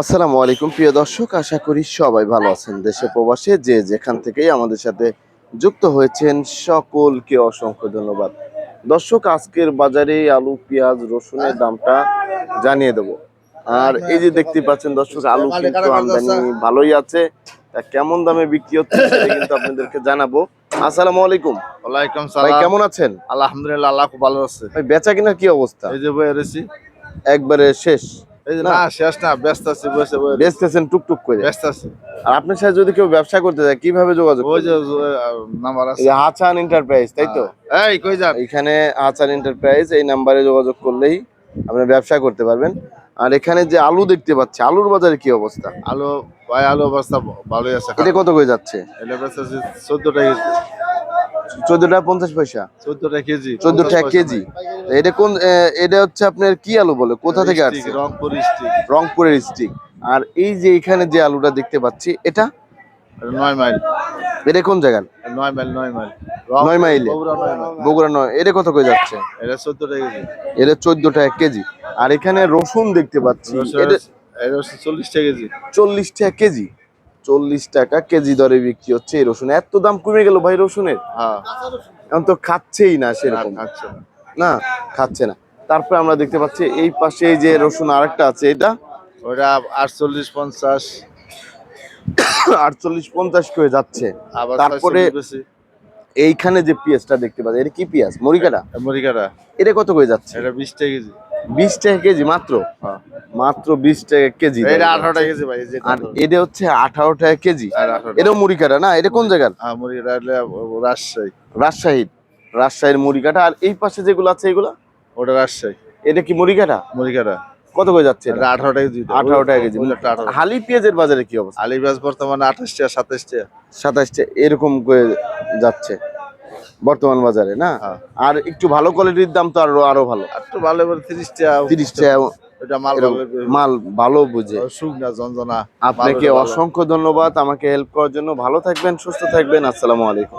আসসালামু আলাইকুম প্রিয় দর্শক। আশা করি সবাই ভালো আছেন। দেশে প্রবাসে যে যেখান থেকেই আমাদের সাথে যুক্ত হয়েছেন সকলকে অসংখ্য ধন্যবাদ। দর্শক আজকের বাজারে আলু পেঁয়াজ রসুনের দামটা জানিয়ে দেব। আর এই যে দেখতে পাচ্ছেন দর্শক আলু কিন্তু আমদানি ভালোই আছে। তা কেমন দামে বিক্রি হচ্ছে সেটা কিন্তু আপনাদেরকে জানাব। আসসালামু আলাইকুম। ওয়ালাইকুম ভাই সালাম। কেমন আছেন? আলহামদুলিল্লাহ আল্লাহ খুব ভালো আছে। ভাই বেচা কিনার কি অবস্থা? এই যে বই রয়েছি একবারে শেষ। না। না শেষ না ব্যস্ত আছি বসে বই বেচতেছেন টুকটুক করে। ব্যস্ত আছি। আর আপনার সাথে যদি কেউ ব্যবসা করতে চায় কীভাবে যোগাযোগ ওই যে নাম্বার আছে। হাসান এন্টারপ্রাইজ তাই তো? এই কই যান? এখানে হাসান এন্টারপ্রাইজ এই নাম্বারে যোগাযোগ করলেই আপনি ব্যবসা করতে পারবেন। আর এখানে যে আলু দেখতে পাচ্ছি আলুর বাজারে কি অবস্থা? আলু ভাই আলু অবস্থা ভালোই আছে। এটা কত করে যাচ্ছে? এটা চোদ্দ টাকা চোদ্দ টাকা পঞ্চাশ পয়সা। চোদ্দ টাকা কেজি চোদ্দ টাকা কেজি। এটা কোন এটা হচ্ছে আপনার কি আলু বলে? কোথা থেকে আসছে? রংপুর স্টিক রংপুরের স্টিক আর এই যে এখানে যে আলুটা দেখতে পাচ্ছি এটা? নয় মাইল। এটা কোন জায়গার? নয় মাইল নয় মাইল। নয় মাইলে? বগুড়া নয় এটা কত করে যাচ্ছে? এটা চোদ্দ টাকা কেজি। এটা চোদ্দ টাকা কেজি। আর এখানে রসুন দেখতে পাচ্ছি। চল্লিশ টাকা কেজি। চল্লিশ টাকা কেজি। চল্লিশ টাকা কেজি দরে বিক্রি হচ্ছে এই রসুন। এত দাম কমে গেল ভাই রসুনের? হ্যাঁ। এখন তো খাচ্ছেই না সেরকম। আচ্ছা না। খাচ্ছে না। তারপরে আমরা দেখতে পাচ্ছি এই পাশে এই যে রসুন আরেকটা আছে এটা? ওটা আটচল্লিশ পঞ্চাশ। আটচল্লিশ পঞ্চাশ করে যাচ্ছে। তারপরে এইখানে যে পেঁয়াজটা দেখতে পাচ্ছি এটা কি পেঁয়াজ? মরিকাটা? মুড়িকাটা এটা কত করে যাচ্ছে? এটা বিশ টাকা কেজি। বিশ টাকা কেজি মাত্র? হ্যাঁ। মাত্র বিশ টাকা কেজি এটা আঠারো টাকা কেজি ভাই আর এটা হচ্ছে আঠারো টাকা কেজি। এটাও মুড়িকাটা না? এটা কোন জায়গার? মুড়িকাটা রাজশাহী। রাজশাহীর। রাজশাহীর মুড়িকাটা। আর এই পাশে যেগুলো আছে এগুলো? ওটা রাজশাহী। এটা কি মুড়িকাটা? মুড়িকাটা। কত করে যাচ্ছে এটা? এটা আঠারো টাকা কেজি। আঠারো টাকা কেজি। হালি পেঁয়াজের বাজারে কি অবস্থা? আলি পেঁয়াজ বর্তমানে আঠাশ টাকা সাতাশ টাকা। সাতাশ টাকা। এরকম করে যাচ্ছে বর্তমান বাজারে না? হ্যাঁ। আর একটু ভালো কোয়ালিটির দাম তো আরও আরও ভালো। একটু ভালো তিরিশ টাকা তিরিশ টাকা ওটা মাল ভালো মাল ভালো বুঝে। শুকনা আপনাকে। অসংখ্য ধন্যবাদ। আমাকে হেল্প করার জন্য ভালো থাকবেন সুস্থ থাকবেন। আসসালামু আলাইকুম।